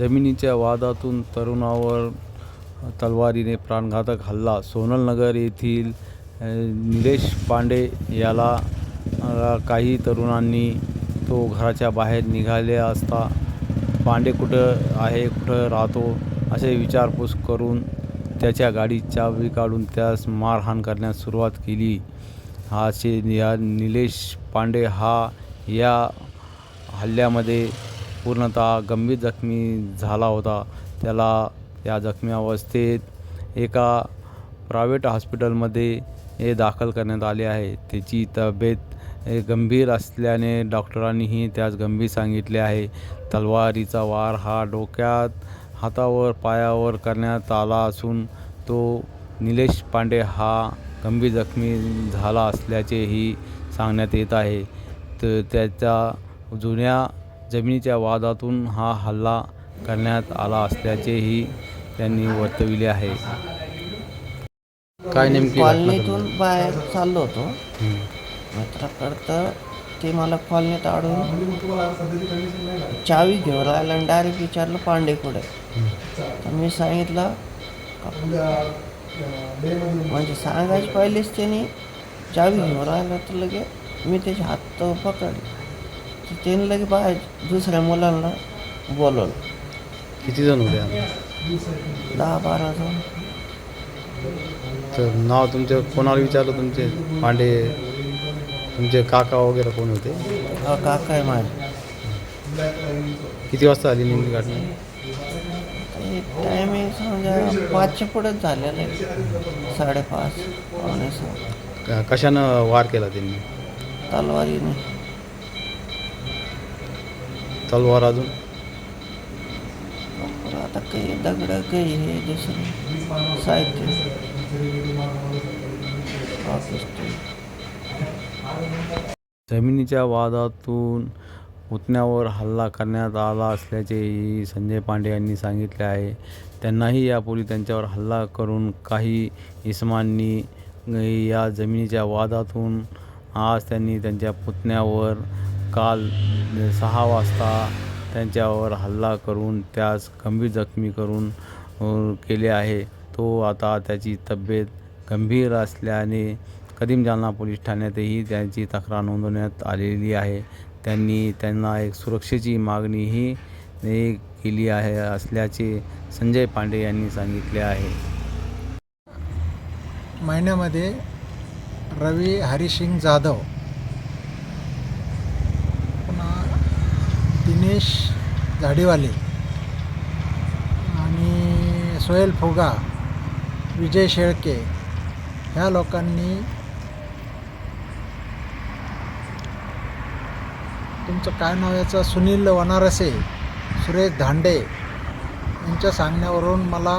जमिनीच्या वादातून तरुणावर तलवारीने प्राणघातक हल्ला. सोनलनगर येथील निलेश पांडे याला काही तरुणांनी तो घराच्या बाहेर निघाले असता पांडे कुठं आहे कुठं राहतो असे विचारपूस करून त्याच्या गाडी चावी काढून त्यास मारहाण करण्यास सुरुवात केली. हा असे या निलेश पांडे हा या हल्ल्यामध्ये पूर्णतः गंभीर जखमी झाला होता. त्याला या जखमी अवस्थेत एका प्रायव्हेट हॉस्पिटलमध्ये हे दाखल करण्यात आले आहे. त्याची तब्येत हे गंभीर असल्याने डॉक्टरांनीही त्यास गंभीर सांगितले आहे. तलवारीचा वार हा डोक्यात हातावर पायावर करण्यात आला असून तो निलेश पांडे हा गंभीर जखमी झाला असल्याचेही सांगण्यात येत आहे. तर त्याच्या जुन्या जमिनीच्या वादातून हा हल्ला करण्यात आला असल्याचेही त्यांनी वर्तविले आहे. काय नेमकी कॉलनीतून बाहेर चाललो होतो. मित्राकडं ते मला कॉलनीत आडून चावी घेऊन राहिला आणि डायरेक्ट विचारलं पांडे कुठे तर मी सांगितलं म्हणजे सांगायचं पहिलेच त्याने चावी घेऊन राहिला तर लगे मी त्याचे हात पकडले. तर त्याने लगे बाहेर दुसऱ्या मुलांना बोलवलं. किती जण होते आम्ही? दहा बारा जण. तर नाव तुमचं कोणाला विचारलं तुमचे? पांडे तुमचे काका वगैरे कोण होते? हा काका आहे माझे. किती वाजता आली नेमकी घटना? टायमिंग समजा पाचच्या पुढेच झालेलं आहे. साडेपाच पावणे सहा. क- कशानं वार केला त्यांनी? तलवारीने. तलवार अजून. आता काही दगड काही हे दुसरं साहित्य. जमिनीच्या वादातून पुतण्यावर हल्ला करण्यात आला असल्याचेही संजय पांडे यांनी सांगितले आहे. त्यांनाही यापूर्वी त्यांच्यावर हल्ला करून काही इसमांनी या जमिनीच्या वादातून आज त्यांनी त्यांच्या पुतण्यावर काल सहा वाजता त्यांच्यावर हल्ला करून त्यास गंभीर जखमी करून केले आहे. तो आता त्याची तब्येत गंभीर असल्याने कदीम जालना पोलीस ठाण्यातही त्यांची तक्रार नोंदवण्यात आलेली आहे. त्यांनी त्यांना एक सुरक्षेची मागणीही केली आहे असल्याचे संजय पांडे यांनी सांगितले आहे. महिन्यामध्ये रवी हरिसिंग जाधव पुन्हा दिनेश झाडीवाले आणि सोहेल फुगा विजय शेळके ह्या लोकांनी तुमचं काय नाव याचं? सुनील वनारसे सुरेश धांडे यांच्या सांगण्यावरून मला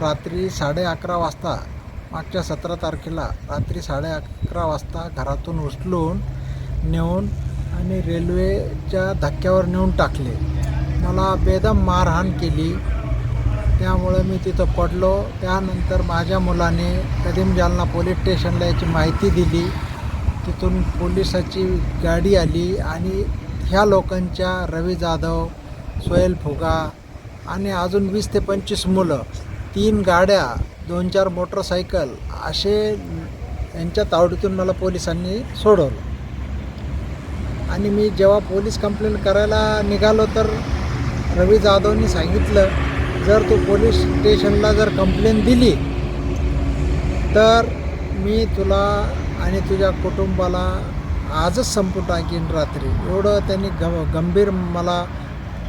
रात्री साडे अकरा वाजता मागच्या सतरा तारखेला रात्री साडे अकरा वाजता घरातून उचलून नेऊन आणि रेल्वेच्या धक्क्यावर नेऊन टाकले. मला बेदम मारहाण केली. त्यामुळं मी तिथं पडलो. त्यानंतर माझ्या मुलाने कदीम जालना पोलीस स्टेशनला याची माहिती दिली. तिथून पोलिसाची गाडी आली आणि ह्या लोकांच्या रवी जाधव सोहेल फुगा आणि अजून वीस ते पंचवीस मुलं तीन गाड्या दोन चार मोटरसायकल असे यांच्या तावडीतून मला पोलिसांनी सोडवलं. आणि मी जेव्हा पोलीस कंप्लेंट करायला निघालो तर रवी जाधवनी सांगितलं जर तू पोलीस स्टेशनला जर कंप्लेंट दिली तर मी तुला आणि तुझ्या कुटुंबाला आजच संपून टाकीन रात्री. एवढं त्यांनी ग गंभीर मला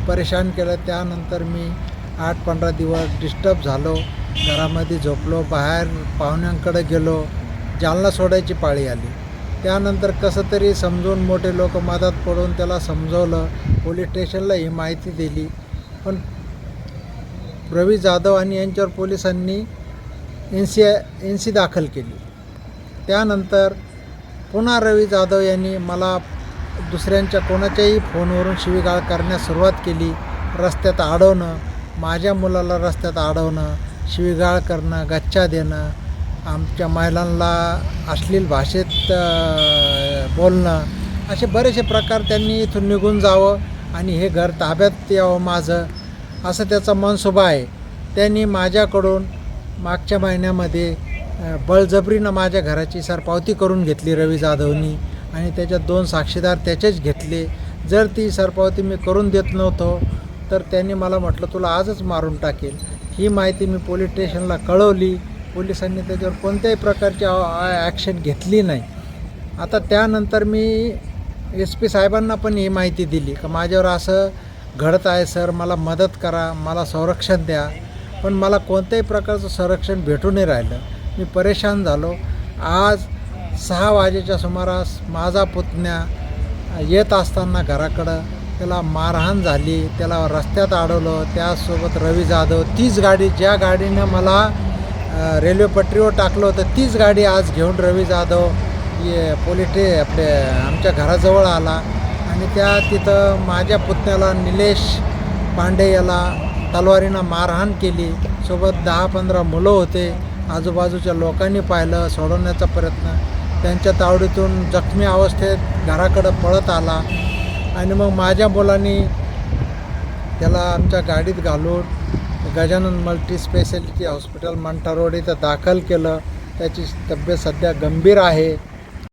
परेशान केलं. त्यानंतर मी आठ पंधरा दिवस डिस्टर्ब झालो. घरामध्ये झोपलो. बाहेर पाहुण्यांकडे गेलो. जालना सोडायची पाळी आली. त्यानंतर कसं तरी समजून मोठे लोक मदत पडून त्याला समजवलं. पोलीस स्टेशनला ही माहिती दिली. पण रवी जाधव आणि यांच्यावर पोलिसांनी एन सी एन सी दाखल केली. त्यानंतर पुन्हा रवी जाधव यांनी मला दुसऱ्यांच्या कोणाच्याही फोनवरून शिवीगाळ करण्यास सुरुवात केली. रस्त्यात अडवणं माझ्या मुलाला रस्त्यात अडवणं शिवीगाळ करणं गच्चा देणं आमच्या महिलांना अश्लील भाषेत बोलणं असे बरेचसे प्रकार त्यांनी इथून निघून जावं आणि हे घर ताब्यात यावं माझं असं त्याचा मनसुबा आहे. त्यांनी माझ्याकडून मागच्या महिन्यामध्ये बळजबरीनं माझ्या घराची सरपावती करून घेतली रवी जाधवनी आणि त्याच्यात दोन साक्षीदार त्याचेच घेतले. जर ती सरपावती मी करून देत नव्हतो तर त्यांनी मला म्हटलं तुला आजच मारून टाकेल. ही माहिती मी पोलीस स्टेशनला कळवली. पोलिसांनी त्याच्यावर कोणत्याही प्रकारची ॲक्शन घेतली नाही. आता त्यानंतर मी एस पी साहेबांना पण ही माहिती दिली का माझ्यावर असं घडत आहे सर मला मदत करा मला संरक्षण द्या. पण मला कोणत्याही प्रकारचं संरक्षण भेटू नाही राहिलं. मी परेशान झालो. आज सहा वाजेच्या सुमारास माझा पुतण्या येत असताना घराकडं त्याला मारहाण झाली त्याला रस्त्यात अडवलं त्यासोबत रवी जाधव तीच गाडी ज्या गाडीनं मला रेल्वे पटरीवर टाकलं होतं. तीच गाडी आज घेऊन रवी जाधव ये पोलिटे आपले आमच्या घराजवळ आला. आणि त्या तिथं माझ्या पुतण्याला निलेश पांडे याला तलवारीनं मारहाण केली. सोबत दहा पंधरा मुलं होते. आजूबाजूच्या लोकांनी पाहिलं सोडवण्याचा प्रयत्न. त्यांच्या तावडीतून जखमी अवस्थेत घराकडं पळत आला. आणि मग माझ्या मुलांनी त्याला आमच्या गाडीत घालून Gajanan multi speciality hospital Mantha road इथं दाखल केलं. त्याची तब्येत सध्या गंभीर आहे.